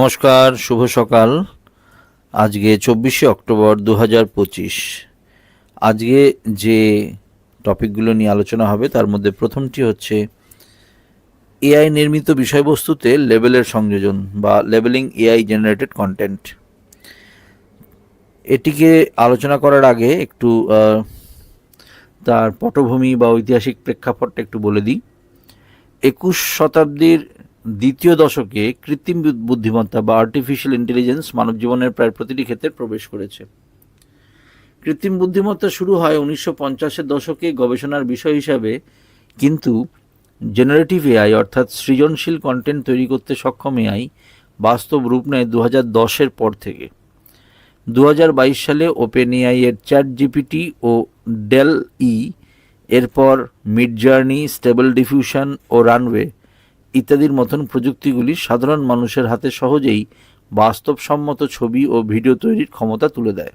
নমস্কার, শুভ সকাল। আজকে চব্বিশে অক্টোবর দু পঁচিশ। আজকে যে টপিকগুলো নিয়ে আলোচনা হবে, তার মধ্যে প্রথমটি হচ্ছে এআই নির্মিত বিষয়বস্তুতে লেবেলের সংযোজন বা লেবেলিং এআই জেনারেটেড কন্টেন্ট। এটিকে আলোচনা করার আগে একটু তার পটভূমি বা ঐতিহাসিক প্রেক্ষাপটটা একটু বলে দিই। একুশ শতাব্দীর দ্বিতীয় দশকে কৃত্রিম বুদ্ধিমত্তা বা আর্টিফিশিয়াল ইন্টেলিজেন্স মানব জীবনের প্রায় প্রতিটি ক্ষেত্রে প্রবেশ করেছে। কৃত্রিম বুদ্ধিমত্তা শুরু হয় উনিশশো পঞ্চাশের দশকে গবেষণার বিষয় হিসাবে, কিন্তু জেনারেটিভ এআই অর্থাৎ সৃজনশীল কন্টেন্ট তৈরি করতে সক্ষম এআই বাস্তব রূপ নেয় দু হাজার দশের পর থেকে। দু হাজার বাইশ সালে ওপেন এআই এর চ্যাট জিপিটি ও ডেল ই এরপর মিড জার্নি স্টেবল ডিফিউশন ও রানওয়ে ইত্যাদির মতন প্রযুক্তিগুলি সাধারণ মানুষের হাতে সহজেই বাস্তবসম্মত ছবি ও ভিডিও তৈরির ক্ষমতা তুলে দেয়।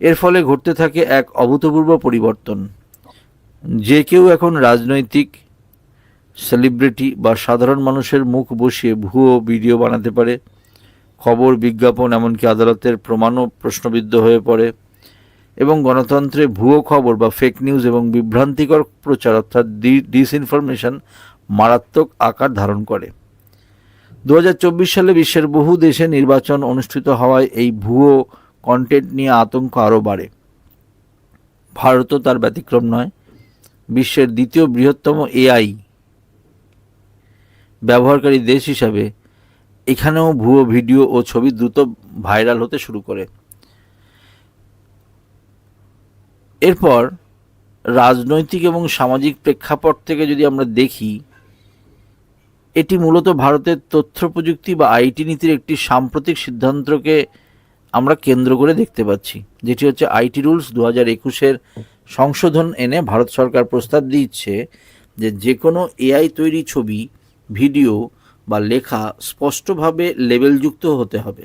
এর ফলে ঘটতে থাকে এক অভূতপূর্ব পরিবর্তন। যে কেউ এখন রাজনৈতিক, সেলিব্রিটি বা সাধারণ মানুষের মুখ বসিয়ে ভুয়ো ভিডিও বানাতে পারে, খবর বিজ্ঞাপন এমনকি আদালতের প্রমাণও প্রশ্নবিদ্ধ হয়ে পড়ে এবং গণতন্ত্রে ভুয়ো খবর বা ফেক নিউজ এবং বিভ্রান্তিকর প্রচার অর্থাৎ ডিসইনফরমেশন মারাত্মক আকার ধারণ করে। দু হাজার চব্বিশ সালে বিশ্বের বহু দেশে নির্বাচন অনুষ্ঠিত হওয়ায় এই ভুয়ো কন্টেন্ট নিয়ে আতঙ্ক আরও বাড়ে। ভারতও তার ব্যতিক্রম নয়। বিশ্বের দ্বিতীয় বৃহত্তম এআই ব্যবহারকারী দেশ হিসাবে এখানেও ভুয়ো ভিডিও ও ছবি দ্রুত ভাইরাল হতে শুরু করে। এরপর রাজনৈতিক এবং সামাজিক প্রেক্ষাপট থেকে যদি আমরা দেখি এটি মূলত ভারতের তথ্য প্রযুক্তি বা আইটি নীতির একটি সাম্প্রতিক সিদ্ধান্তকে আমরা কেন্দ্র করে দেখতে পাচ্ছি, যেটি হচ্ছে আইটি রুলস দু হাজার একুশের সংশোধন এনে ভারত সরকার প্রস্তাব দিচ্ছে যে যে কোনো এআই তৈরি ছবি, ভিডিও বা লেখা স্পষ্টভাবে লেবেলযুক্ত হতে হবে।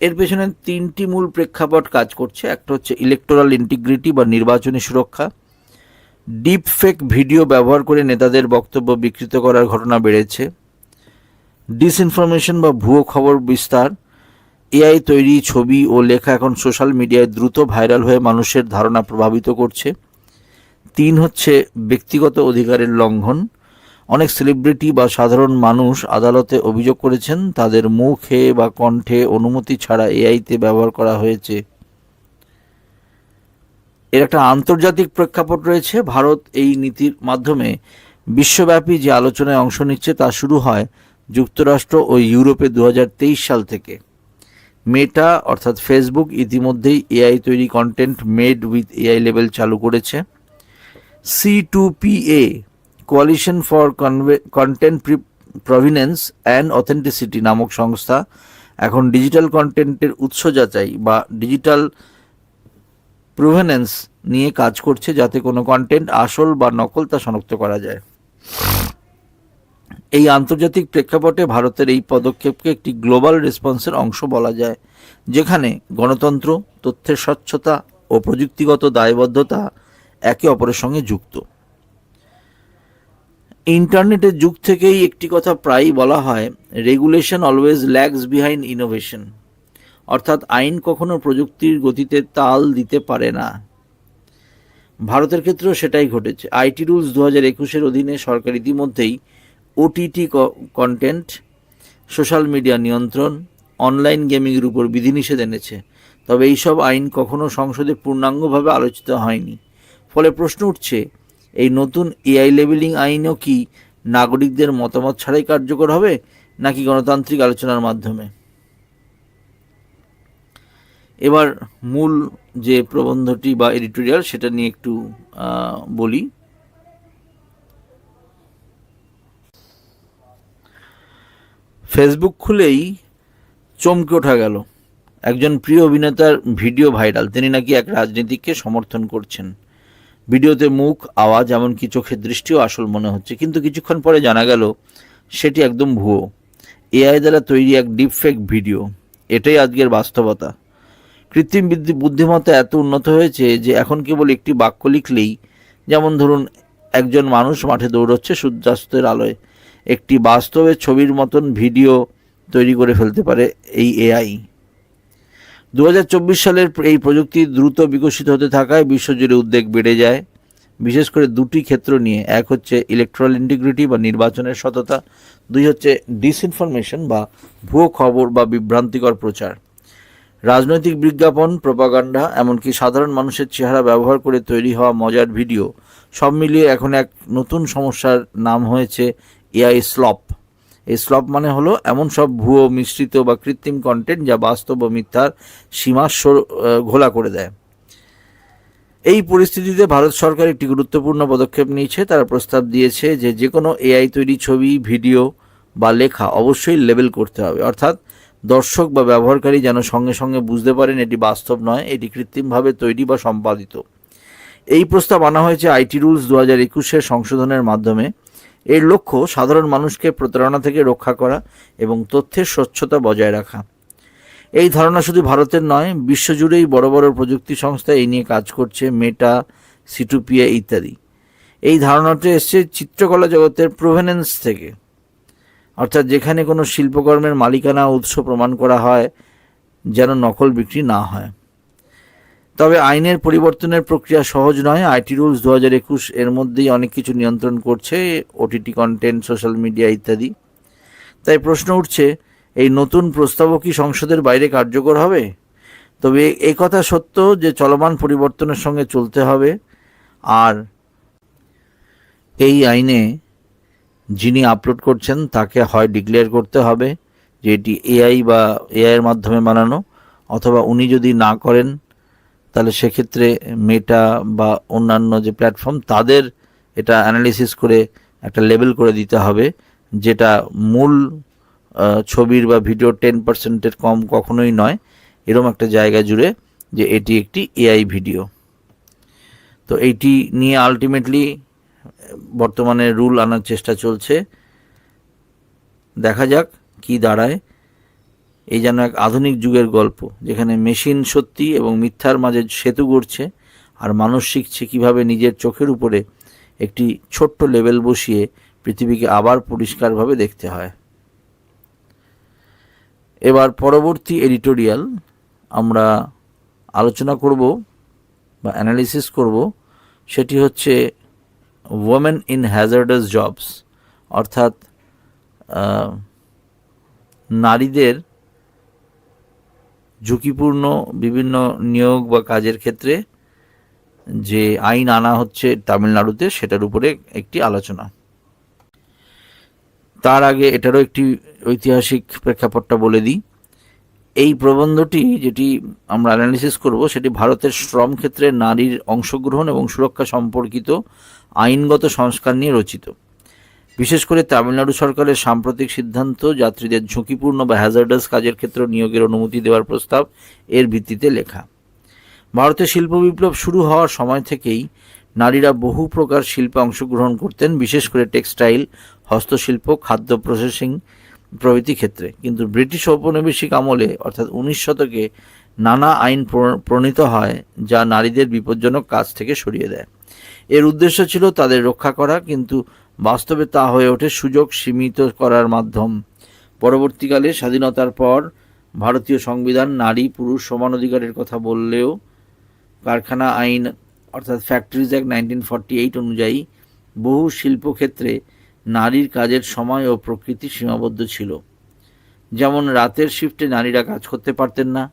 এর পেছনে তিনটি মূল প্রেক্ষাপট কাজ করছে, একটা হচ্ছে ইলেকটোরাল ইন্টিগ্রিটি বা নির্বাচনী সুরক্ষা ডিপ ফেক ভিডিও ব্যবহার করে নেতাদের বক্তব্য বিকৃত করার ঘটনা বেড়েছে। ডিসইনফরমেশন বা ভুয়ো খবর বিস্তার, এআই তৈরি ছবি ও লেখা এখন সোশ্যাল মিডিয়ায় দ্রুত ভাইরাল হয়ে মানুষের ধারণা প্রভাবিত করছে। তিন হচ্ছে ব্যক্তিগত অধিকারের লঙ্ঘন। অনেক সেলিব্রিটি বা সাধারণ মানুষ আদালতে অভিযোগ করেছেন, তাদের মুখে বা কণ্ঠে অনুমতি ছাড়া এআইতে ব্যবহার করা হয়েছে। এর একটা আন্তর্জাতিক প্রেক্ষাপট রয়েছে। ভারত এই নীতির মাধ্যমে বিশ্বব্যাপী যে আলোচনায় অংশ নিচ্ছে তা শুরু হয় যুক্তরাষ্ট্র ও ইউরোপে দু হাজার তেইশ সাল থেকে। মেটা অর্থাৎ ফেসবুক ইতিমধ্যেই এআই তৈরি কন্টেন্ট মেড উইথ এআই লেভেল চালু করেছে। C two P A coalition for convey content provenance and authenticity নামক সংস্থা এখন ডিজিটাল কন্টেন্টের উৎস যাচাই বা ডিজিটাল প্রুভেনেন্স নিয়ে কাজ করছে যাতে কোনো কন্টেন্ট আসল বা নকল তা শনাক্ত করা যায়। এই আন্তর্জাতিক প্রেক্ষাপটে ভারতের এই পদক্ষেপকে একটি গ্লোবাল রেসপন্সের অংশ বলা যায়, যেখানে গণতন্ত্র, তথ্যের স্বচ্ছতা ও প্রযুক্তিগত দায়বদ্ধতা একে অপরের সঙ্গে যুক্ত। ইন্টারনেটের যুগ থেকেই একটি কথা প্রায়ই বলা হয় regulation always lags behind innovation অর্থাৎ আইন কখনো প্রযুক্তির গতিতে তাল দিতে পারে না। ভারতের ক্ষেত্রেও সেটাই ঘটেছে। আইটি রুলস দু হাজার একুশের অধীনে সরকার ইতিমধ্যেই ওটিটি কন্টেন্ট সোশ্যাল মিডিয়া নিয়ন্ত্রণ, অনলাইন গেমিংয়ের উপর বিধিনিষেধ এনেছে। তবে এইসব আইন কখনো সংসদে পূর্ণাঙ্গভাবে আলোচিত হয়নি। ফলে প্রশ্ন উঠছে, এই নতুন এআই লেবেলিং আইনও কি নাগরিকদের মতামত ছাড়াই কার্যকর হবে, নাকি গণতান্ত্রিক আলোচনার মাধ্যমে? এবার মূল যে প্রবন্ধটি বা এডিটোরিয়াল সেটা নিয়ে একটু বলি। ফেসবুক খুলেই চমকে ওঠা গেল। একজন প্রিয় অভিনেতার ভিডিও ভাইরাল। তিনি নাকি এক রাজনীতিককে সমর্থন করছেন। ভিডিওতে মুখ, আওয়াজ, এমনকি চোখের দৃষ্টিও আসল মনে হচ্ছে। কিন্তু কিছুক্ষণ পরে জানা গেল, সেটি একদম ভুয়ো। এআই দ্বারা তৈরি এক ডিপ ডিপফেক ভিডিও এটাই আজকের বাস্তবতা। কৃত্রিম বুদ্ধি- বুদ্ধিমত্তা এত উন্নত হয়েছে যে এখন কেবল একটি বাক্য লিখলেই, যেমন ধরুন, একজন মানুষ মাঠে দৌড়চ্ছে সূর্যাস্তের আলোয়। একটি বাস্তবের ছবির মতন ভিডিও তৈরি করে ফেলতে পারে এই এআই। দু হাজার চব্বিশ সালের এই প্রযুক্তি দ্রুত বিকশিত হতে থাকায় বিশ্বজুড়ে উদ্বেগ বেড়ে যায়। বিশেষ করে দুটি ক্ষেত্র নিয়ে, এক হচ্ছে ইলেকট্রাল ইন্টিগ্রিটি বা নির্বাচনের সততা, দুই হচ্ছে ডিসইনফরমেশন বা ভুয়ো খবর বা বিভ্রান্তিকর প্রচার। রাজনৈতিক বিজ্ঞাপন, প্রপাগান্ডা, এমনকি সাধারণ মানুষের চেহারা ব্যবহার করে তৈরি হওয়া মজার ভিডিও, সব মিলিয়ে এখন এক নতুন সমস্যার নাম হয়েছে এআই স্লপ। এই স্লপ মানে হলো এমন সব ভুয়ো মিশ্রিত বা কৃত্রিম কন্টেন্ট যা বাস্তব ও মিথ্যার সীমা ঘোলা করে দেয়। এই পরিস্থিতিতে ভারত সরকার একটি গুরুত্বপূর্ণ পদক্ষেপ নিয়েছে। তারা প্রস্তাব দিয়েছে যে যে কোনো এআই তৈরি ছবি, ভিডিও বা লেখা অবশ্যই লেবেল করতে হবে। অর্থাৎ দর্শক বা ব্যবহারকারী যেন সঙ্গে সঙ্গে বুঝতে পারেন এটি বাস্তব নয়, এটি কৃত্রিমভাবে তৈরি বা সম্পাদিত। এই প্রস্তাব আনা হয়েছে আইটি রুলস দু হাজার একুশের সংশোধনের মাধ্যমে। এর লক্ষ্য সাধারণ মানুষকে প্রতারণা থেকে রক্ষা করা এবং তথ্যের স্বচ্ছতা বজায় রাখা। এই ধারণা শুধু ভারতের নয়, বিশ্বজুড়েই বড় বড় প্রযুক্তি সংস্থা এই নিয়ে কাজ করছে, মেটা সিটুপিয়া ইত্যাদি। এই ধারণাটি এসছে চিত্রকলা জগতের প্রোভেনেন্স থেকে। অর্থাৎ যেখানে কোনো শিল্পকর্মের মালিকানা উৎস প্রমাণ করা হয়, যেন নকল বিক্রি না হয়। তবে আইনের পরিবর্তনের প্রক্রিয়া সহজ নয়। আইটি রুলস দু হাজার একুশ এর মধ্যেই অনেক কিছু নিয়ন্ত্রণ করছে, ওটিটি কন্টেন্ট, সোশ্যাল মিডিয়া ইত্যাদি। তাই প্রশ্ন উঠছে, এই নতুন প্রস্তাবও কি সংসদের বাইরে কার্যকর হবে? তবে এই কথা সত্য যে চলমান পরিবর্তনের সঙ্গে চলতে হবে। আর এই আইনে যিনি আপলোড করছেন, তাকে হয় ডিক্লেয়ার করতে হবে যে এটি এআই বা এআইয়ের মাধ্যমে বানানো, অথবা উনি যদি না করেন, তাহলে সেক্ষেত্রে মেটা বা অন্যান্য যে প্ল্যাটফর্ম তাদের এটা অ্যানালিসিস করে একটা লেবেল করে দিতে হবে, যেটা মূল ছবির বা ভিডিও টেন পার্সেন্টের কম কখনোই নয়। এরম একটা জায়গা জুড়ে যে এটি একটি এআই ভিডিও তো এইটি নিয়ে আলটিমেটলি বর্তমানে রুল আনার চেষ্টা চলছে। দেখা যাক কি দাঁড়ায়। এই যেন এক আধুনিক যুগের গল্প, যেখানে মেশিন সত্যি এবং মিথ্যার মাঝে সেতু গড়ছে আর মানুষ শিখছে কীভাবে নিজের চোখের উপরে একটি ছোট্ট লেভেল বসিয়ে পৃথিবীকে আবার পরিষ্কারভাবে দেখতে হয়। এবার পরবর্তী এডিটোরিয়াল আমরা আলোচনা করব বা অ্যানালিসিস করব। সেটি হচ্ছে ওমেন ইন হ্যাজার্ডাস জবস অর্থাৎ নারীদের ঝুঁকিপূর্ণ বিভিন্ন নিয়োগ বা কাজের ক্ষেত্রে যে আইন আনা হচ্ছে তামিলনাড়ুতে, সেটার উপরে একটি আলোচনা। তার আগে এটারও একটি ঐতিহাসিক প্রেক্ষাপটটা বলে দিই। এই প্রবন্ধটি যেটি আমরা অ্যানালিসিস করব, সেটি ভারতের শ্রম ক্ষেত্রে নারীর অংশগ্রহণ এবং সুরক্ষা সম্পর্কিত আইনগত সংস্কার নিয়ে রচিত। বিশেষ করে তামিলনাড়ু সরকারের সাম্প্রতিক সিদ্ধান্ত, যাত্রীদের ঝুঁকিপূর্ণ বা হ্যাজার্ডাস কাজের ক্ষেত্রে নিয়োগের অনুমতি দেওয়ার প্রস্তাব এর ভিত্তিতে লেখা। ভারতে শিল্প বিপ্লব শুরু হওয়ার সময় থেকেই নারীরা বহু প্রকার শিল্পে অংশগ্রহণ করতেন, বিশেষ করে টেক্সটাইল, হস্তশিল্প, খাদ্য প্রসেসিং প্রভৃতি ক্ষেত্রে। কিন্তু ব্রিটিশ ঔপনিবেশিক আমলে, অর্থাৎ উনিশ শতকে, নানা আইন প্র- প্রণীত হয় যা নারীদের বিপজ্জনক কাজ থেকে সরিয়ে দেয়। এর উদ্দেশ্য ছিল তাদের রক্ষা করা, কিন্তু বাস্তবে তা হয়ে ওঠে সুযোগ সীমিত করার মাধ্যম। পরবর্তীকালে স্বাধীনতার পর ভারতীয় সংবিধান নারী, পুরুষ সমান অধিকারের কথা বললেও কারখানা আইন, অর্থাৎ factories act nineteen forty eight অনুযায়ী বহু শিল্পক্ষেত্রে নারীর কাজের সময় ও প্রকৃতি সীমাবদ্ধ ছিল। যেমন রাতের শিফটে নারীরা কাজ করতে পারতেন না,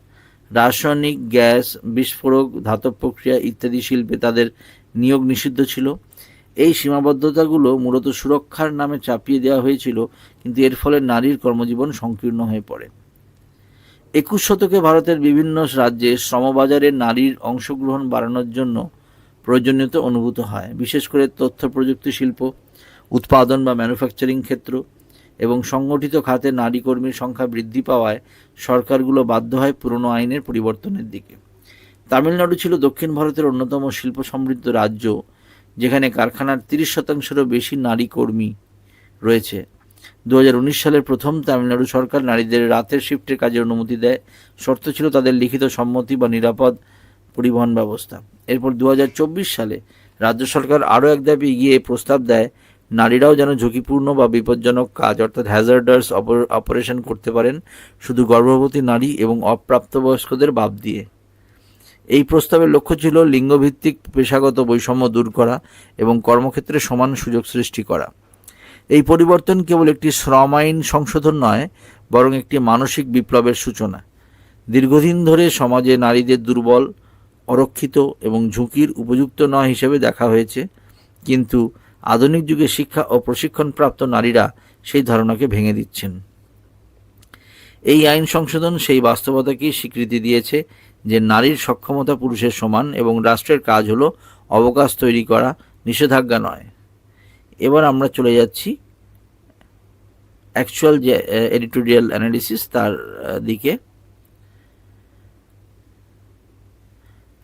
রাসায়নিক গ্যাস, বিস্ফোরক, ধাতব প্রক্রিয়া ইত্যাদি শিল্পে তাদের নিয়োগ নিষিদ্ধ ছিল। এই সীমাবদ্ধতাগুলো মূলত সুরক্ষার নামে চাপিয়ে দেওয়া হয়েছিল, কিন্তু এর ফলে নারীর কর্মজীবন সংকীর্ণ হয়ে পড়ে। একুশ শতকে ভারতের বিভিন্ন রাজ্যে শ্রমবাজারে নারীর অংশগ্রহণ বাড়ানোর জন্য প্রয়োজনীয়তা অনুভূত হয়, বিশেষ করে তথ্য প্রযুক্তি শিল্প, উৎপাদন বা ম্যানুফ্যাকচারিং ক্ষেত্র এবং সংগঠিত খাতে নারী কর্মীর সংখ্যা বৃদ্ধি পাওয়ায় সরকারগুলো বাধ্য হয় পুরনো আইনের পরিবর্তনের দিকে। তামিলনাড়ু ছিল দক্ষিণ ভারতের অন্যতম শিল্প সমৃদ্ধ রাজ্য, যেখানে কারখানার তিরিশ শতাংশেরও বেশি নারী কর্মী রয়েছে। দু হাজার উনিশ সালের প্রথম তামিলনাড়ু সরকার নারীদের রাতের শিফটের কাজের অনুমতি দেয়। শর্ত ছিল তাদের লিখিত সম্মতি বা নিরাপদ পরিবহন ব্যবস্থা। এরপর দু হাজার চব্বিশ সালে রাজ্য সরকার আরও এক ধাপ এগিয়ে প্রস্তাব দেয়, নারীরাও যেন ঝুঁকিপূর্ণ বা বিপজ্জনক কাজ, অর্থাৎ হ্যাজার্ডার্স অপারেশন করতে পারেন। শুধু গর্ভবতী নারী এবং অপ্রাপ্তবয়স্কদের বাদ দিয়ে। এই প্রস্তাবের লক্ষ্য ছিল লিঙ্গভিত্তিক পেশাগত বৈষম্য দূর করা এবং কর্মক্ষেত্রে সমান সুযোগ সৃষ্টি করা। এই পরিবর্তন কেবল একটি শ্রম আইন সংশোধন নয়, বরং একটি মানসিক বিপ্লবের সূচনা। দীর্ঘদিন ধরে সমাজে নারীদের দুর্বল, অরক্ষিত এবং ঝুঁকির উপযুক্ত নয় হিসেবে দেখা হয়েছে, কিন্তু আধুনিক যুগে শিক্ষা ও প্রশিক্ষণপ্রাপ্ত নারীরা সেই ধারণাকে ভেঙে দিচ্ছেন। এই আইন সংশোধন সেই বাস্তবতাকেই স্বীকৃতি দিয়েছে যে নারীর সক্ষমতা পুরুষের সমান এবং রাষ্ট্রের কাজ হলো অবকাশ তৈরি করা, নিষেধাজ্ঞা নয়। এবার আমরা চলে যাচ্ছি অ্যাকচুয়াল যে এডিটোরিয়াল অ্যানালিসিস তার দিকে।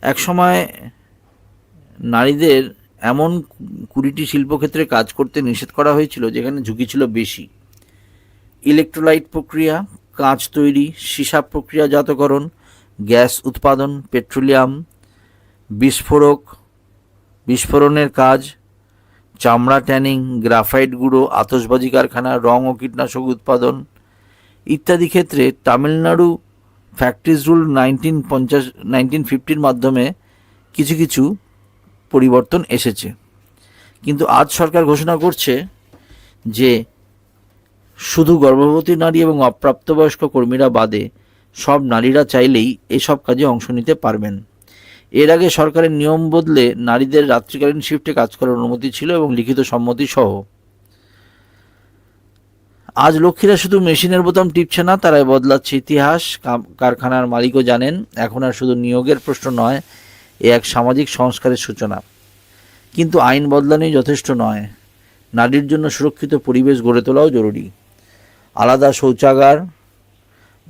একসময় নারীদের এমন কুড়িটি শিল্পক্ষেত্রে কাজ করতে নিষেধ করা হয়েছিল, যেখানে ঝুঁকি ছিল বেশি। ইলেকট্রোলাইট প্রক্রিয়া, কাঁচ তৈরি, সীসা প্রক্রিয়াজাতকরণ গ্যাস উৎপাদন, পেট্রোলিয়াম, বিস্ফোরক, বিস্ফোরণের কাজ, চামড়া ট্যানিং, গ্রাফাইট গুঁড়ো আতসবাজি কারখানা, রং ও কীটনাশক উৎপাদন ইত্যাদি ক্ষেত্রে তামিলনাড়ু ফ্যাক্টরিজ রুল নাইনটিন পঞ্চাশ, নাইনটিন ফিফটির মাধ্যমে কিছু কিছু পরিবর্তন এসেছে। কিন্তু আজ সরকার ঘোষণা করছে যে শুধু গর্ভবতী নারী এবং অপ্রাপ্তবয়স্ক কর্মীরা বাদে সব নারীরা চাইলেই এসব কাজে অংশ নিতে পারবেন। এর আগে সরকারের নিয়ম বদলে নারীদের রাত্রিকালীন শিফটে কাজ করার অনুমতি ছিল এবং লিখিত সম্মতি সহ। আজ লক্ষ্মীরা শুধু মেশিনের বোতাম টিপছে না, তারাই বদলাচ্ছে ইতিহাস। কারখানার মালিকও জানেন, এখন আর শুধু নিয়োগের প্রশ্ন নয়, এ এক সামাজিক সংস্কারের সূচনা। কিন্তু আইন বদলানোই যথেষ্ট নয়। নারীর জন্য সুরক্ষিত পরিবেশ গড়ে তোলাও জরুরি। আলাদা শৌচাগার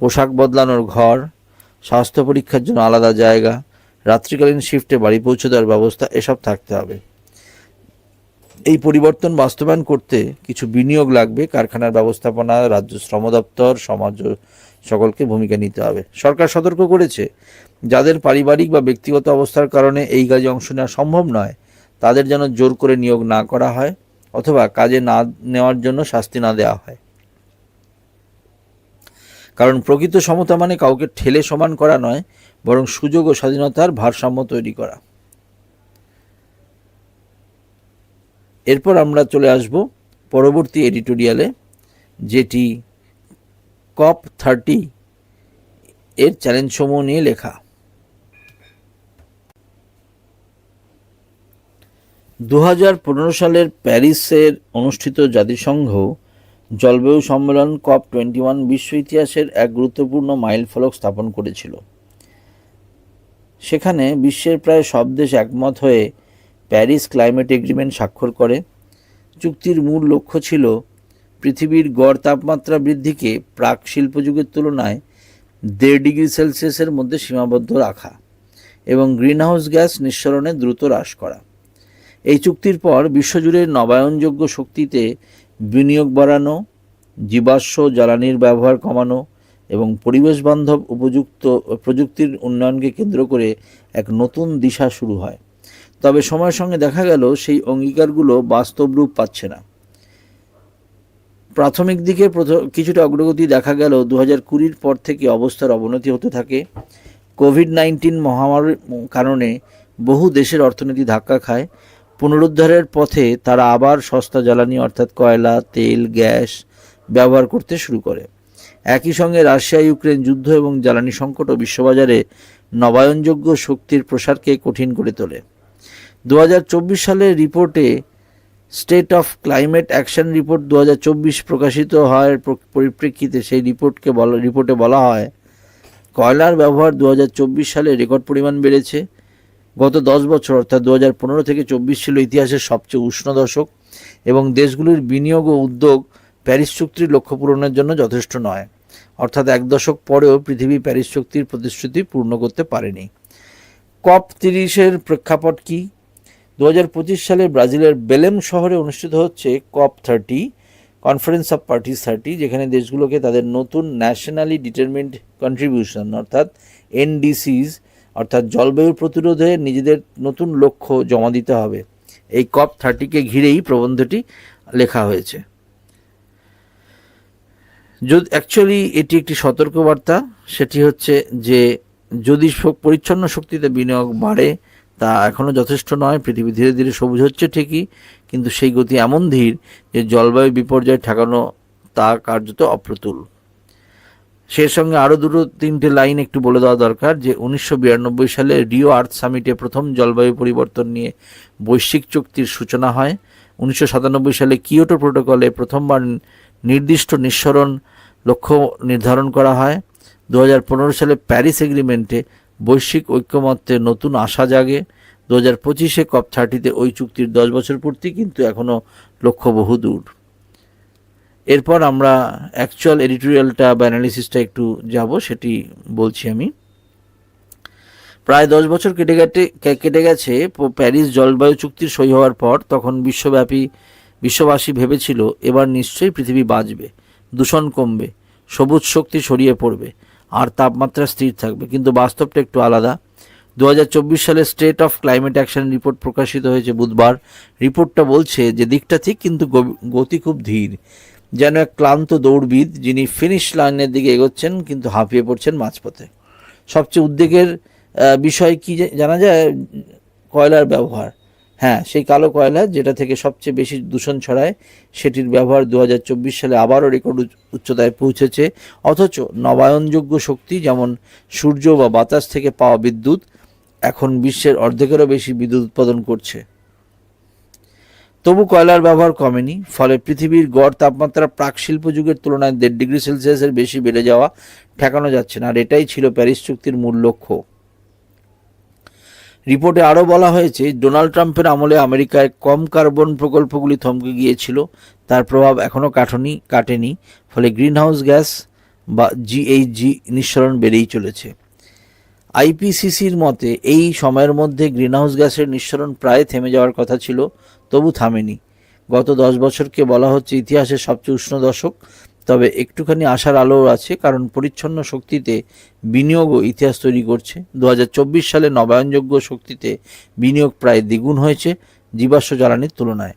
পোশাক বদলানোর ঘর, স্বাস্থ্য পরীক্ষার জন্য আলাদা জায়গা, রাত্রিকালীন শিফটে বাড়ি পৌঁছে দেওয়ার ব্যবস্থা, এসব থাকতে হবে। এই পরিবর্তন বাস্তবায়ন করতে কিছু বিনিয়োগ লাগবে, কারখানার ব্যবস্থাপনা, রাজ্য শ্রম দপ্তর, সমাজ সকলকে ভূমিকা নিতে হবে। সরকার সতর্ক করেছে, যাদের পারিবারিক বা ব্যক্তিগত অবস্থার কারণে এই কাজে অংশ নেওয়া সম্ভব নয়, তাদের যেন জোর করে নিয়োগ না করা হয়, অথবা কাজে না নেওয়ার জন্য শাস্তি না দেওয়া হয়। কারণ প্রকৃত সমতা মানে কাউকে ঠেলে সমান করা নয়, বরং সুযোগ ও স্বাধীনতার ভারসাম্য তৈরি করা। এরপর আমরা চলে আসব পরবর্তী এডিটোরিয়ালে, যেটি কপ থার্টি এর চ্যালেঞ্জ সমূহ নিয়ে লেখা। দু হাজার পনেরো সালের প্যারিসের অনুষ্ঠিত জাতিসংঘ জলবায়ু সম্মেলন কপ টোয়েন্টি ওয়ান বিশ্ব ইতিহাসের এক গুরুত্বপূর্ণ মাইলফলক স্থাপন করেছিল। সেখানে বিশ্বের প্রায় সব দেশ একমত হয়ে প্যারিস ক্লাইমেট এগ্রিমেন্ট স্বাক্ষর করে। চুক্তির মূল লক্ষ্য ছিল পৃথিবীর গড় তাপমাত্রা বৃদ্ধিকে প্রাক শিল্পযুগের তুলনায় দেড় ডিগ্রি সেলসিয়াসের মধ্যে সীমাবদ্ধ রাখা এবং গ্রিনহাউস গ্যাস নিঃসরণে দ্রুত হ্রাস করা। এই চুক্তির পর বিশ্বজুড়ে নবায়নযোগ্য শক্তিতে বিনিয়োগ বাড়ানো, জীবাশ্ম জ্বালানির ব্যবহার কমানো এবং পরিবেশ বান্ধব উপযুক্ত, প্রযুক্তির উন্নয়নকে কেন্দ্র করে এক নতুন দিশা শুরু হয়। তবে সময়ের সঙ্গে দেখা গেল সেই অঙ্গীকারগুলো বাস্তব রূপ পাচ্ছে না। প্রাথমিক দিকে কিছুটা অগ্রগতি দেখা গেল দু হাজার কুড়ির পর থেকে অবস্থার অবনতি হতে থাকে। কোভিড নাইন্টিন মহামারীর কারণে বহু দেশের অর্থনীতি ধাক্কা খায়। পুনরুদ্ধারের পথে তারা আবার সস্তা জ্বালানি, অর্থাৎ কয়লা, তেল, গ্যাস ব্যবহার করতে শুরু করে। একই সঙ্গে রাশিয়া ইউক্রেন যুদ্ধ এবং জ্বালানি সংকটও বিশ্ববাজারে নবায়নযোগ্য শক্তির প্রসারকে কঠিন করে তোলে। দু হাজার চব্বিশ সালের রিপোর্টে state of climate action report দু হাজার চব্বিশ প্রকাশিত প্র- পরিপ্রেক্ষিতে সেই রিপোর্টকে বলা রিপোর্টে বলা হয়, কয়লার ব্যবহার দু হাজার চব্বিশ সালে রেকর্ড পরিমাণ বেড়েছে। গত দশ বছর, অর্থাৎ দু হাজার পনেরো থেকে চব্বিশ ছিল ইতিহাসের সবচেয়ে উষ্ণ দশক এবং দেশগুলির বিনিয়োগ ও উদ্যোগ প্যারিস চুক্তির লক্ষ্য পূরণের জন্য যথেষ্ট নয়। অর্থাৎ এক দশক পরেও পৃথিবী প্যারিস চুক্তির প্রতিশ্রুতি পূর্ণ করতে পারেনি। কপ তিরিশের প্রেক্ষাপট কি? দু সালে ব্রাজিলের বেলেম শহরে অনুষ্ঠিত হচ্ছে COP thirty, conference of parties thirty, যেখানে দেশগুলোকে তাদের নতুন ন্যাশনালি ডিটারমেন্ট কন্ট্রিবিউশন, অর্থাৎ এনডিসিস অর্থাৎ জলবায়ু প্রতিরোধে নিজেদের নতুন লক্ষ্য জমা দিতে হবে। এই কপ থার্টিকে ঘিরেই প্রবন্ধটি লেখা হয়েছে। যদি অ্যাকচুয়ালি এটি একটি সতর্কবার্তা। সেটি হচ্ছে যে, যদি পরিচ্ছন্ন শক্তিতে বিনিয়োগ বাড়ে, তা এখনও যথেষ্ট নয়। পৃথিবী ধীরে ধীরে সবুজ হচ্ছে ঠিকই, কিন্তু সেই গতি এমন ধীর যে জলবায়ু বিপর্যয় ঠেকানো তা কার্যত অপ্রতুল। সেই সঙ্গে আরও দুটো তিনটে লাইন একটু বলে দেওয়া দরকার যে উনিশশো বিরানব্বই সালে রিও আর্থ সামিটে প্রথম জলবায়ু পরিবর্তন নিয়ে বৈশ্বিক চুক্তির সূচনা হয়। উনিশশো সাতানব্বই সালে কিয়োটো প্রোটোকলে প্রথমবার নির্দিষ্ট নিঃসরণ লক্ষ্য নির্ধারণ করা হয়। দু হাজার পনেরো সালে প্যারিস এগ্রিমেন্টে বৈশ্বিক ঐক্যমত্যে নতুন আশা জাগে। দু হাজার পঁচিশে কপ থার্টিতে ওই চুক্তির দশ বছর পূর্তি, কিন্তু এখনও লক্ষ্য বহু দূর। এরপর আমরা অ্যাকচুয়াল এডিটোরিয়ালটা বা অ্যানালিসিসটা একটু যাব, সেটি বলছি আমি। প্রায় দশ বছর কেটে গেটে কেটে গেছে প্যারিস জলবায়ু চুক্তির সই হওয়ার পর তখন বিশ্বব্যাপী বিশ্ববাসী ভেবেছিল, এবার নিশ্চয়ই পৃথিবী বাঁচবে, দূষণ কমবে, সবুজ শক্তি ছড়িয়ে পড়বে, আর তাপমাত্রা স্থির থাকবে। কিন্তু বাস্তবটা একটু আলাদা। দু হাজার চব্বিশ সালে state of climate action report প্রকাশিত হয়েছে বুধবার। রিপোর্টটা বলছে যে দিকটা ঠিক, কিন্তু গতি খুব ধীর। যেন এক ক্লান্ত দৌড়বিদ যিনি ফিনিশ লাইনের দিকে এগোচ্ছেন, কিন্তু হাঁপিয়ে পড়ছেন মাঝপথে। সবচেয়ে উদ্বেগের বিষয় কি জানা যায়? কয়লার ব্যবহার। হ্যাঁ সেই কালো কয়লা যেটা থেকে সবচেয়ে বেশি দূষণ ছড়ায়, সেটির ব্যবহার দু হাজার চব্বিশ সালে আবারও রেকর্ড উচ্চতায় পৌঁছেছে। অথচ নবায়নযোগ্য শক্তি যেমন সূর্য বা বাতাস থেকে পাওয়া বিদ্যুৎ, এখন বিশ্বের অর্ধেকেরও বেশি বিদ্যুৎ উৎপাদন করছে। তবু কয়লার ব্যবহার কমেনি, ফলে পৃথিবীর গড় তাপমাত্রা প্রাক শিল্প যুগের তুলনায় দেড় ডিগ্রি সেলসিয়াসের বেশি বেড়ে যাওয়া ঠেকানো যাচ্ছে না, আর এটাই ছিল প্যারিস চুক্তির মূল লক্ষ্য। রিপোর্টে আরও বলা হয়েছে, ডোনাল্ড ট্রাম্পের আমলে আমেরিকায় কম কার্বন প্রকল্পগুলি থমকে গিয়েছিল, তার প্রভাব এখনও কাটনি কাটেনি, ফলে গ্রিনহাউস গ্যাস বা জিএইচজি নিঃসরণ বেড়েই চলেছে। আইপিসিসির মতে, এই সময়ের মধ্যে গ্রিনহাউস গ্যাসের নিঃসরণ প্রায় থেমে যাওয়ার কথা ছিল তবু থামেনি। গত দশ বছরকে বলা হচ্ছে ইতিহাসের সবচেয়ে উষ্ণ দশক, তবে একটুখানি আশার আলো আছে, কারণ পরিচ্ছন্ন শক্তিতে বিনিয়োগও ইতিহাস তৈরি করছে। দু হাজার চব্বিশ সালে নবায়নযোগ্য শক্তিতে বিনিয়োগ প্রায় দ্বিগুণ হয়েছে জীবাশ্ম জ্বালানির তুলনায়।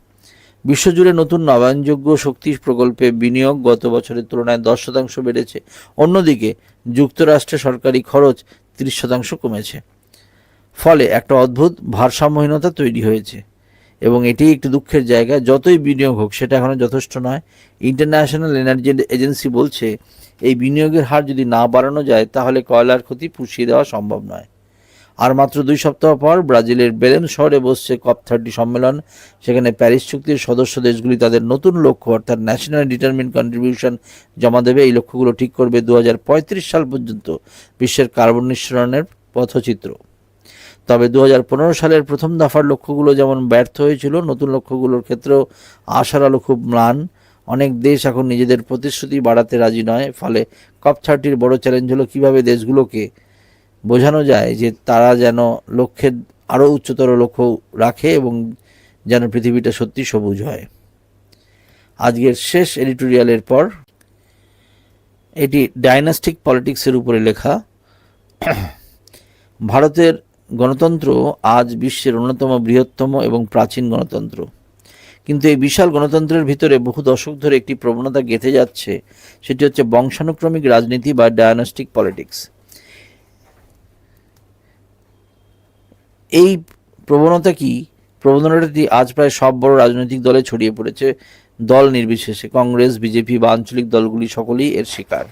বিশ্বজুড়ে নতুন নবায়নযোগ্য শক্তি প্রকল্পে বিনিয়োগ গত বছরের তুলনায় দশ শতাংশ বেড়েছে। অন্যদিকে, যুক্তরাষ্ট্রে সরকারি খরচ ত্রিশ শতাংশ কমেছে। ফলে একটা অদ্ভুত ভারসাম্যহীনতা তৈরি হয়েছে। এবং এটি একটি দুঃখের জায়গা। যতই বিনিয়োগ হোক, সেটা এখনও যথেষ্ট নয়। ইন্টারন্যাশনাল এনার্জি এজেন্সি বলছে, এই বিনিয়োগের হার যদি না বাড়ানো যায়, তাহলে কয়লার ক্ষতি পুষিয়ে দেওয়া সম্ভব নয়। আর মাত্র দুই সপ্তাহ পর ব্রাজিলের বেলেন শহরে বসছে কপ থার্টি সম্মেলন। সেখানে প্যারিস চুক্তির সদস্য দেশগুলি তাদের নতুন লক্ষ্য, অর্থাৎ ন্যাশনাল ডিটারমিন কন্ট্রিবিউশন, জমা দেবে। এই লক্ষ্যগুলো ঠিক করবে দু হাজার পঁয়ত্রিশ সাল পর্যন্ত বিশ্বের কার্বন নিঃসরণের পথচিত্র। তবে দু হাজার পনেরো সালের প্রথম দফার লক্ষ্যগুলো যেমন ব্যর্থ হয়েছিল, নতুন লক্ষ্যগুলোর ক্ষেত্রেও আশার আলো খুব ম্লান। অনেক দেশ এখন নিজেদের প্রতিশ্রুতি বাড়াতে রাজি নয়, ফলে কপ থার্টির বড় চ্যালেঞ্জ হলো কীভাবে দেশগুলোকে বোঝানো যায় যে তারা যেন লক্ষ্যের আরও উচ্চতর লক্ষ্য রাখে এবং যেন পৃথিবীটা সত্যি সবুজ হয়। আজকের শেষ এডিটোরিয়ালের পর, এটি ডাইনাস্টিক পলিটিক্সের উপরে লেখা। ভারতের গণতন্ত্র আজ বিশ্বের অন্যতম বৃহত্তম এবং প্রাচীন গণতন্ত্র। কিন্তু এই বিশাল গণতন্ত্রের ভিতরে বহু দশক ধরে একটি প্রবণতা গেঁথে যাচ্ছে, সেটি হচ্ছে বংশানুক্রমিক রাজনীতি বা ডায়ানস্টিক পলিটিক্স। এই প্রবণতা কি? প্রবণতাটি আজ প্রায় সব বড় রাজনৈতিক দলে ছড়িয়ে পড়েছে, দল নির্বিশেষে, কংগ্রেস, বিজেপি বা আঞ্চলিক দলগুলি সকলেই এর শিকার।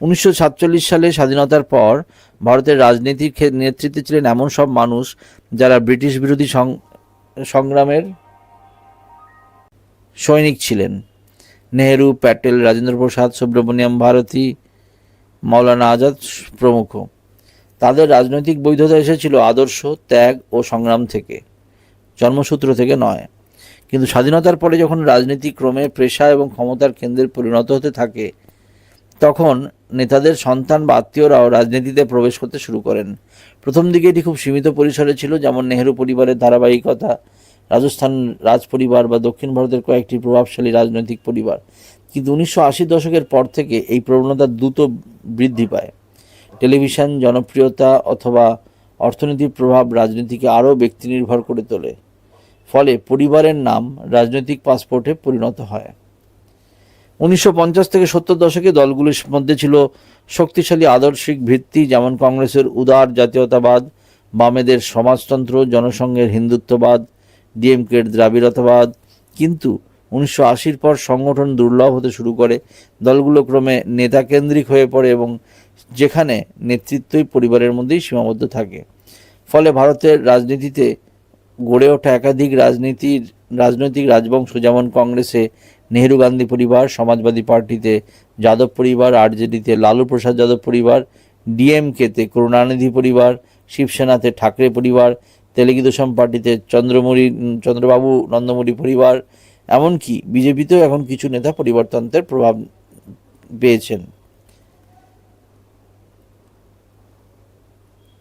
উনিশশো সাতচল্লিশ সালে স্বাধীনতার পর ভারতের রাজনীতির নেতৃত্বে ছিলেন এমন সব মানুষ যারা ব্রিটিশ বিরোধী সংগ্রামের সৈনিক ছিলেন। নেহেরু, প্যাটেল, রাজেন্দ্র প্রসাদ, সুব্রমণিয়াম ভারতী মৌলানা আজাদ প্রমুখ। তাদের রাজনৈতিক বৈধতা এসেছিল আদর্শ, ত্যাগ ও সংগ্রাম থেকে, জন্মসূত্র থেকে নয়। কিন্তু স্বাধীনতার পরে যখন রাজনীতি ক্রমে পেশা এবং ক্ষমতার কেন্দ্রে পরিণত হতে থাকে তখন নেতাদের সন্তান বা আত্মীয়রাও রাজনীতিতে প্রবেশ করতে শুরু করেন। প্রথম দিকে এটি খুব সীমিত পরিসরে ছিল, যেমন নেহেরু পরিবারের ধারাবাহিকতা, রাজস্থান রাজ পরিবার বা দক্ষিণ ভারতের কয়েকটি প্রভাবশালী রাজনৈতিক পরিবার। কিন্তু উনিশশো আশির দশকের পর থেকে এই প্রবণতা দ্রুত বৃদ্ধি পায়। টেলিভিশন, জনপ্রিয়তা অথবা অর্থনীতির প্রভাব রাজনীতিকে আরও ব্যক্তিনির্ভর করে তোলে। ফলে পরিবারের নাম রাজনৈতিক পাসপোর্টে পরিণত হয়। উনিশশো পঞ্চাশ থেকে সত্তর দশকে দলগুলির মধ্যে ছিল শক্তিশালী আদর্শিক ভিত্তি, যেমন কংগ্রেসের উদার জাতীয়তাবাদ, বামেদের সমাজতন্ত্র, জনসংঘের হিন্দুত্ববাদ, ডিএমকের দ্রাবিড়তাবাদ। কিন্তু উনিশশো আশির পর সংগঠন দুর্লভ হতে শুরু করে। দলগুলো ক্রমে নেতাকেন্দ্রিক হয়ে পড়ে এবং যেখানে নেতৃত্বই পরিবারের মধ্যেই সীমাবদ্ধ থাকে। ফলে ভারতের রাজনীতিতে গড়ে ওঠা একাধিক রাজনীতির, রাজনৈতিক রাজবংশ, যেমন কংগ্রেসে নেহেরু গান্ধী পরিবার, সমাজবাদী পার্টিতে যাদব পরিবার, আরজেডিতে লালু প্রসাদ যাদব পরিবার, ডিএমকেতে করুণানিধি পরিবার, শিবসেনাতে ঠাকরে পরিবার, তেলেগু দেশম পার্টিতে চন্দ্রমুড়ি চন্দ্রবাবু নন্দমুড়ি পরিবার, এমনকি বিজেপিতেও এখন কিছু নেতা পরিবর্তনের প্রভাব পেয়েছেন।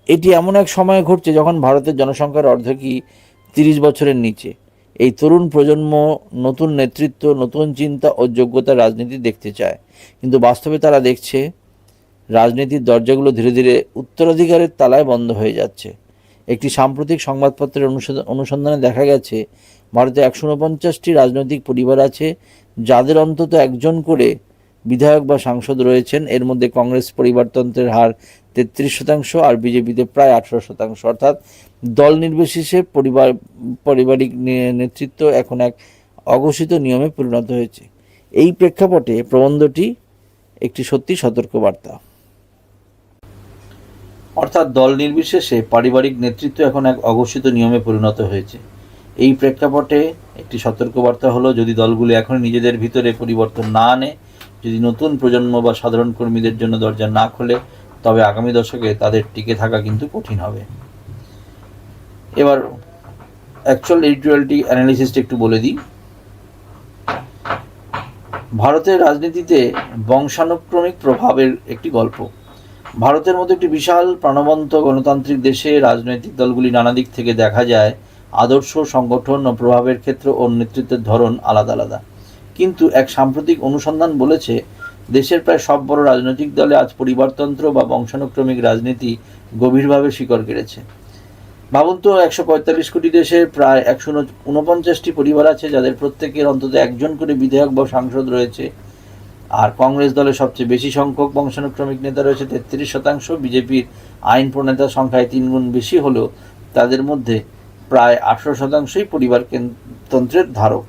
এটি এমন এক সময়ে ঘটছে যখন ভারতের জনসংখ্যার অর্ধেকই তিরিশ বছরের নিচে। এই তরুণ প্রজন্ম নতুন নেতৃত্ব, নতুন চিন্তা ও যোগ্যতা রাজনীতি দেখতে চায়। কিন্তু বাস্তবে তারা দেখছে, রাজনীতির দরজাগুলো ধীরে ধীরে উত্তরাধিকারের তালায় বন্ধ হয়ে যাচ্ছে। একটি সাম্প্রতিক সংবাদপত্রের অনুসন্ধানে দেখা গেছে, ভারতে একশো উনপঞ্চাশটি রাজনৈতিক পরিবার আছে, যাদের অন্তত একজন করে বিধায়ক বা সাংসদ রয়েছেন, এর মধ্যে কংগ্রেস পরিবারতন্ত্রের হার তেত্রিশ শতাংশ আর বিজেপিতে প্রায় আঠারো শতাংশ। অর্থাৎ দল নির্বিশেষে পরিবার, পারিবারিক নেতৃত্ব এখন এক অঘোষিত নিয়মে পরিণত হয়েছে। এই প্রেক্ষাপটে প্রবন্ধটি একটি সত্যি সতর্কবার্তা। অর্থাৎ দল নির্বিশেষে পারিবারিক নেতৃত্ব এখন এক অঘোষিত নিয়মে পরিণত হয়েছে। এই প্রেক্ষাপটে একটি সতর্কবার্তা হলো, যদি দলগুলি এখন নিজেদের ভিতরে পরিবর্তন না আনে যদি নতুন প্রজন্ম বা সাধারণ কর্মীদের জন্য দরজা না খোলে, তবে আগামী দশকে তাদের টিকে থাকা কিন্তু কঠিন হবে। এবার অ্যাকচুয়াল এডিটোরিয়ালটি অ্যানালিসিসটা একটু বলে দিই। ভারতের রাজনীতিতে বংশানুক্রমিক প্রভাবের একটি গল্প। ভারতের মতো একটি বিশাল প্রাণবন্ত গণতান্ত্রিক দেশে রাজনৈতিক দলগুলি নানা দিক থেকে দেখা যায় আদর্শ সংগঠন ও প্রভাবের ক্ষেত্র ও নেতৃত্বের ধরন আলাদা আলাদা। কিন্তু এক সাম্প্রতিক অনুসন্ধান বলেছে, দেশের প্রায় সব বড় রাজনৈতিক দলে আজ পরিবারতন্ত্র বা বংশানুক্রমিক রাজনীতি গভীরভাবে শিকড় কেড়েছে। ভাবুন তো, একশো পঁয়তাল্লিশ কোটি দেশের প্রায় একশো উনপঞ্চাশটি পরিবার আছে যাদের প্রত্যেকের অন্তত একজন করে বিধায়ক বা সাংসদ রয়েছে। আর কংগ্রেস দলের সবচেয়ে বেশি সংখ্যক বংশানুক্রমিক নেতা রয়েছে, তেত্রিশ শতাংশ। বিজেপির আইন প্রণেতার সংখ্যায় তিন গুণ বেশি হলেও তাদের মধ্যে প্রায় আঠারো শতাংশই পরিবার তন্ত্রের ধারক।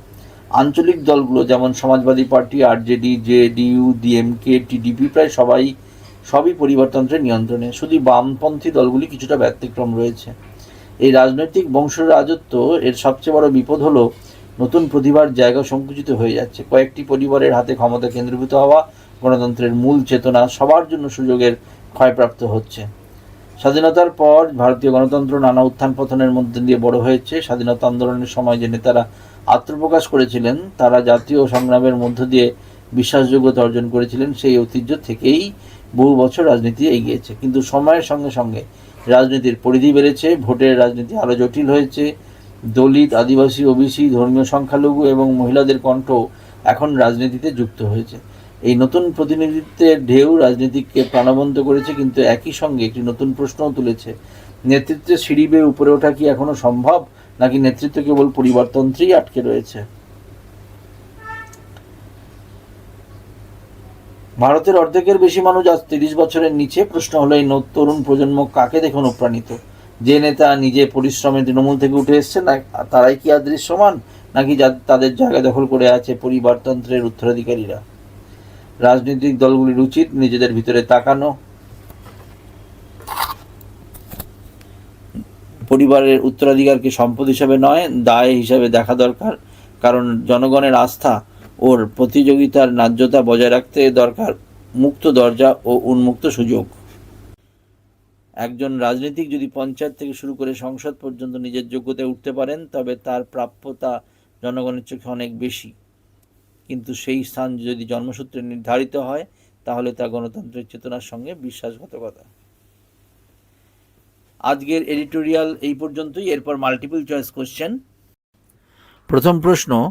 আঞ্চলিক দলগুলো, যেমন Samajwadi party, RJD, JDU, DMK, TDP, প্রায় সবাই, সবই পরিবারতন্ত্রের নিয়ন্ত্রণে। শুধু বামপন্থী দলগুলি কিছুটা ব্যতিক্রম রয়েছে। এই রাজনৈতিক বংশ রাজত্ব এর সবচেয়ে বড় বিপদ হলো নতুন প্রতিভার জায়গা সংকুচিত হয়ে যাচ্ছে। কয়েকটি পরিবারের হাতে ক্ষমতা কেন্দ্রীভূত হওয়া, গণতন্ত্রের মূল চেতনা সবার জন্য সুযোগের ক্ষয়প্রাপ্ত হচ্ছে। স্বাধীনতার পর ভারতীয় গণতন্ত্র নানা উত্থান পতনের মধ্যে দিয়ে বড় হয়েছে। স্বাধীনতা আন্দোলনের সময় যে নেতারা আত্মপ্রকাশ করেছিলেন, তারা জাতীয় সংগ্রামের মধ্য দিয়ে বিশ্বাসযোগ্যতা অর্জন করেছিলেন, সেই ঐতিহ্য থেকেই বহু বছর রাজনীতি এগিয়েছে। কিন্তু সময়ের সঙ্গে সঙ্গে রাজনীতির পরিধি বেড়েছে, ভোটের রাজনীতি আরও জটিল হয়েছে, দলিত, আদিবাসী, ওবিসি, ধর্মীয় সংখ্যালঘু এবং মহিলাদের কণ্ঠ এখন রাজনীতিতে যুক্ত হয়েছে। এই নতুন প্রতিনিধিত্বের ঢেউ রাজনীতিকে প্রাণবন্ত করেছে, কিন্তু একই সঙ্গে একটি নতুন প্রশ্নও তুলেছে। নেতৃত্বের সিঁড়ি বেয়ে উপরে ওঠা কি এখনও সম্ভব? নাকি নেতৃত্ব কেবল পরিবারতন্ত্রেই আটকে রয়েছে? ভারতের অর্ধেকের বেশি মানুষ আজ তিরিশ বছরের নিচে। প্রশ্ন হলো, এই তরুণ প্রজন্ম কাকে দেখে অনুপ্রাণিত? যে নেতা নিজে পরিশ্রমে তৃণমূল থেকে উঠে এসছে, না তারাই কি আর দৃশ্যমান? নাকি তাদের জায়গা দখল করে আছে পরিবারতন্ত্রের উত্তরাধিকারীরা? রাজনৈতিক দলগুলির উচিত নিজেদের ভিতরে তাকানো পরিবারের উত্তরাধিকারকে সম্পদ হিসাবে নয়, দায় হিসাবে দেখা দরকার। কারণ জনগণের আস্থা ওর প্রতিযোগিতার ন্যায্যতা বজায় রাখতে দরকার, মুক্ত দরজা ও উন্মুক্ত সুযোগ। একজন রাজনীতিক যদি পঞ্চায়েত থেকে শুরু করে সংসদ পর্যন্ত নিজের যোগ্যতায় উঠতে পারেন, তবে তার প্রাপ্যতা জনগণের চোখে অনেক বেশি। কিন্তু সেই স্থান যদি জন্মসূত্রে নির্ধারিত হয়, তাহলে তা গণতন্ত্রের চেতনার সঙ্গে বিশ্বাসঘাতকতা। আজকের এডিটোরিয়াল এই পর্যন্তই। এরপর মাল্টিপল চয়েস কোশ্চেন প্রথম প্রশ্ন,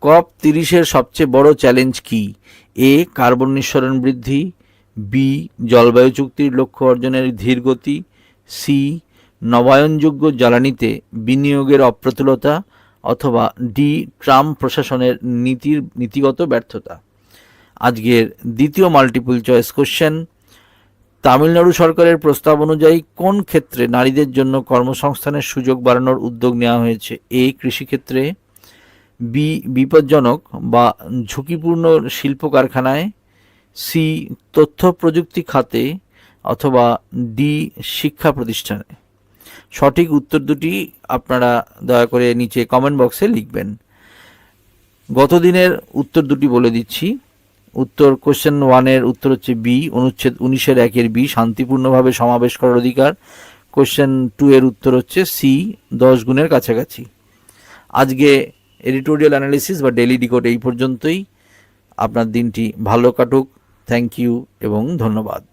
কপ তিরিশের সবচেয়ে বড় চ্যালেঞ্জ কি? এ, কার্বন নিঃসরণ বৃদ্ধি, বি, জলবায়ু চুক্তির লক্ষ্য অর্জনের ধীর গতি, সি, নবায়নযোগ্য জ্বালানিতে বিনিয়োগের অপ্রতুলতা, অথবা ডি, ট্রাম্প প্রশাসনের নীতির, নীতিগত ব্যর্থতা। আজকের দ্বিতীয় মাল্টিপল চয়েস কোশ্চেন তামিলনাড়ু সরকারের প্রস্তাব অনুযায়ী কোন ক্ষেত্রে নারীদের জন্য কর্মসংস্থানের সুযোগ বাড়ানোর উদ্যোগ নেওয়া হয়েছে? এ, কৃষিক্ষেত্রে, বি, বিপজ্জনক বা ঝুঁকিপূর্ণ শিল্প কারখানায় সি, তথ্য প্রযুক্তি খাতে অথবা ডি, শিক্ষা প্রতিষ্ঠানে। সঠিক উত্তর দুটি আপনারা দয়া করে নিচে কমেন্ট বক্সে লিখবেন। গত দিনের উত্তর দুটি বলে দিচ্ছি। উত্তর কোশ্চেন ওয়ানের উত্তর হচ্ছে বি অনুচ্ছেদ উনিশের একের বি শান্তিপূর্ণভাবে সমাবেশ করার অধিকার। কোশ্চেন টু এর উত্তর হচ্ছে সি দশ গুণের কাছাকাছি। আজকে এডিটোরিয়াল অ্যানালিসিস বা ডেলি ডিকোড এই পর্যন্তই। আপনার দিনটি ভালো কাটুক। থ্যাংক ইউ এবং ধন্যবাদ।